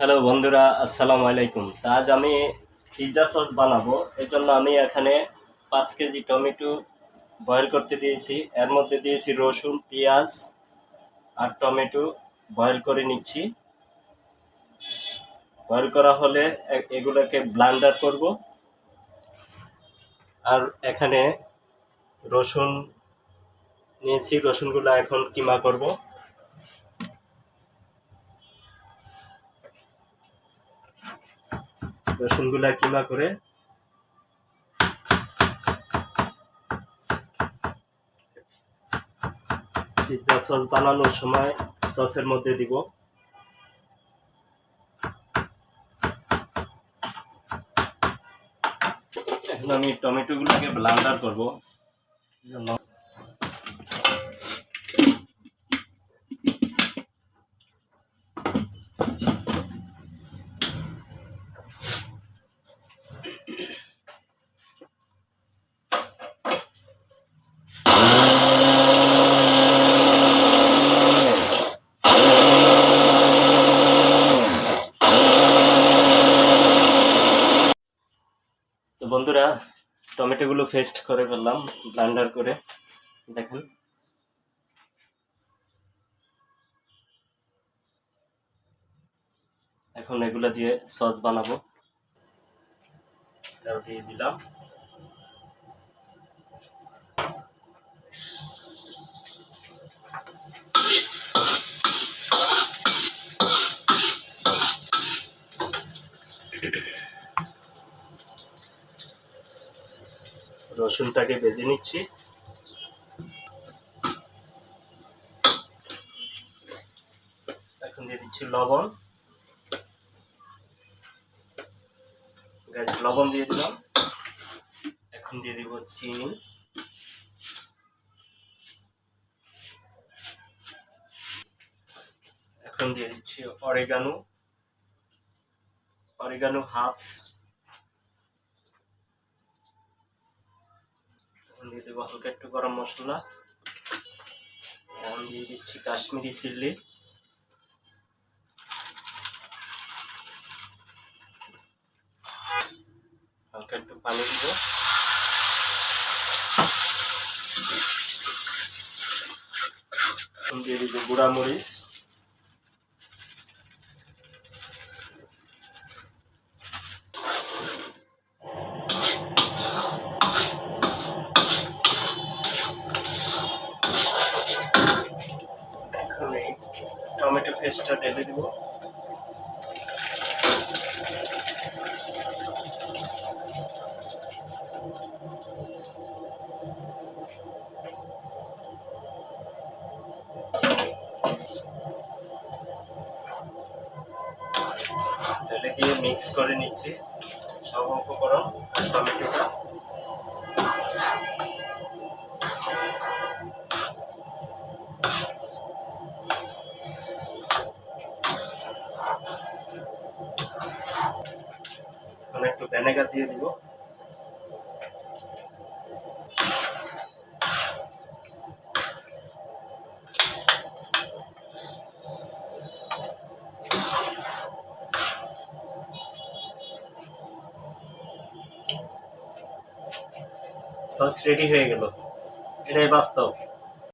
Hello বন্ধুরা, আসসালামু আলাইকুম। আজ আমি পিৎজা সস বানাবো। এর জন্য আমি এখানে পাঁচ কেজি টমেটো বয়েল করতে দিয়েছি। এর মধ্যে দিয়েছি রসুন, পেঁয়াজ আর টমেটো বয়েল করে নিচ্ছি। বয়েল করা হলে এগুলোকে ব্লান্ডার করব। আর এখানে রসুন নিয়েছি। রসুনগুলো এখন কিমা করব। রসুনগুলা কিমা করে। পিৎজা সস বানানোর সময় সসের মধ্যে দিব। এখন আমি টমেটোগুলোকে ব্লান্ডার করব। বন্ধুরা, টমেটোগুলো পেস্ট করে ফেললাম ব্লান্ডার করে। দেখেন। এখন এগুলো দিয়ে সস বানাবো। তেল দিয়ে দিলাম। রসুনটাকে ভেজে নিচ্ছি। এখন দিয়ে দিচ্ছি লবণ। গাছ লবণ দিয়ে দিলাম। এখন দিয়ে দিব চিনি। এখন দিয়ে দিচ্ছি অরেগানো। অরেগানো হাফস এখন দিয়ে দেবো হালকা একটু গরম মশলা। দিয়ে দিচ্ছি কাশ্মীরি চিল্লি হালকা একটু পানি দিব। দিয়ে দিব গুঁড়া মরিচ পেস্টটা ঢেলে দিব। ঢেলে দিয়ে মিক্স করে নিচ্ছি। সব উপকরণ টমেটোটা এখন একটু ভিনেগার দিয়ে দিব। সস রেডি হয়ে গেল। এটাই বাস্তব।